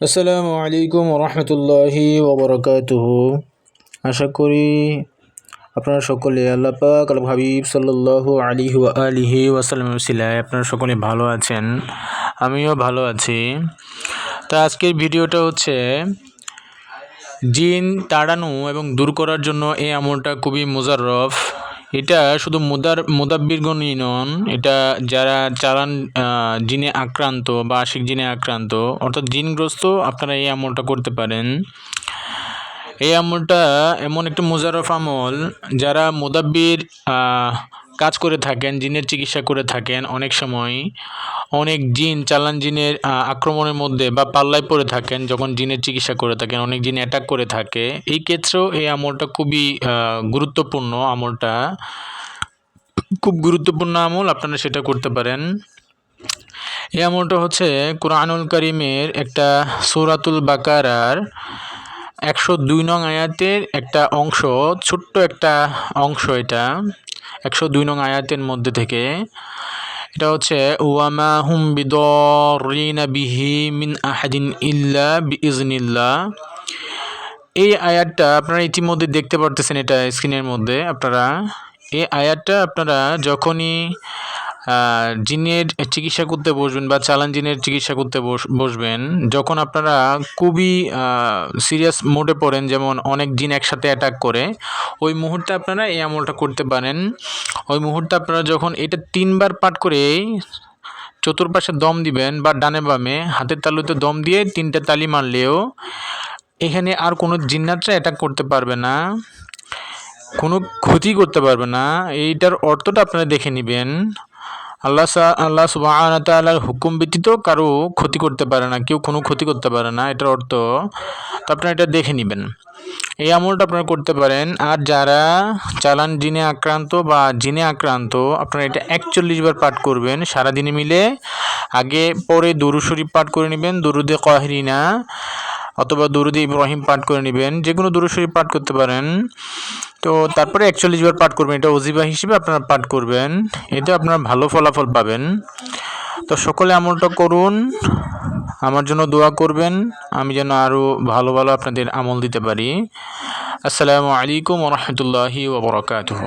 আসসালামু আলাইকুম রহমতুল্লাহি ওবরাকাতুহ। আশা করি আপনারা সকলে আল্লাহ পাক, আল হাবিব সাল্লাল্লাহু আলাইহি ওয়া আলিহি ওয়াসাল্লাম সিলায় আপনারা সকলে ভালো আছেন, আমিও ভালো আছি। তা আজকের ভিডিওটা হচ্ছে জিন তাড়ানো এবং দূর করার জন্য এই আমলটা খুবই মোজাররফ। এটা শুধু মুদার মুদাব্বিরগণই নন, এটা যারা চালান জিনে আক্রান্ত বা আশিক জিনে আক্রান্ত, অর্থাৎ জিনগ্রস্ত, আপনারা এই আমলটা করতে পারেন। এই আমলটা এমন একটা মুজারফ আমল, যারা মুদাব্বির কাজ করে থাকেন, জিনের চিকিৎসা করে থাকেন অনেক সময়। অনেক জিন, চালান জিনের আক্রমণের মধ্যে বা পাল্লায় পড়ে থাকেন যখন জিনের চিকিৎসা করে থাকেন, অনেক জিন অ্যাটাক করে থাকে। এই ক্ষেত্রেও এই আমলটা খুবই গুরুত্বপূর্ণ আমলটা। খুব গুরুত্বপূর্ণ আমল, আপনারা সেটা করতে পারেন। এই আমলটা হচ্ছে কোরআনুল করিমের একটা সুরাতুল বাকারার একশো দুই নং আয়াতের একটা অংশ, ছোট্ট একটা অংশ এটা। একশো দুই নং আয়াতের মধ্যে থেকে, এটা হচ্ছে, ওয়ামা হুম বিদিন বিহি মিন আহাদিন ইল্লা বিজনিল্লা এই আয়াতটা আপনারা ইতিমধ্যে দেখতে পারতেছেন এটা স্ক্রিনের মধ্যে, আপনারা। এই আয়াতটা আপনারা যখনই জিনের চিকিৎসা করতে বসবেন বা চালান জিনের চিকিৎসা করতে বসবেন, যখন আপনারা খুবই সিরিয়াস মোডে পড়েন, যেমন অনেক জিন একসাথে অ্যাটাক করে, ওই মুহূর্তে আপনারা এই আমলটা করতে পারেন। ওই মুহূর্তে আপনারা যখন এটা তিনবার পাঠ করে চতুর্পাশে দম দিবেন বা ডানে বামে, হাতের তালুতে দম দিয়ে তিনটে তালি মারলেও এখানে আর কোনো জিন্নাতরা অ্যাটাক করতে পারবে না, কোনো ক্ষতি করতে পারবে না। এইটার অর্থটা আপনারা দেখে নেবেন। আল্লাহ আল্লাহ সুবাহ তাল্লাহর হুকুম ব্যতীত কারও ক্ষতি করতে পারে না, কেউ কোনো ক্ষতি করতে পারে না, এটার অর্থ তো আপনারা এটা দেখে নেবেন। এই আমলটা আপনারা করতে পারেন, আর যারা চালান জিনে আক্রান্ত বা জিনে আক্রান্ত, আপনারা এটা একচল্লিশ বার পাঠ করবেন সারাদিনে মিলে। আগে পরে দরু শরীফ পাঠ করে নেবেন, দরুদে কহরিনা অথবা দরুদে ইব্রাহিম পাঠ করে নেবেন যে কোনো দরু শরীফ পাঠ করতে পারেন। তো তারপরে একচল্লিশ বার পাঠ করবেন। এটা অজিবা হিসেবে আপনারা পাঠ করবেন। এতে আপনারা ভালো ফলাফল পাবেন। তো সকলে আমলটা করুন। আমার জন্য দোয়া করবেন। আমি যেন আরও ভালো ভালো আপনাদের আমল দিতে পারি। আসসালামু আলাইকুম রহমতুল্লাহি ওবরাকাতুহ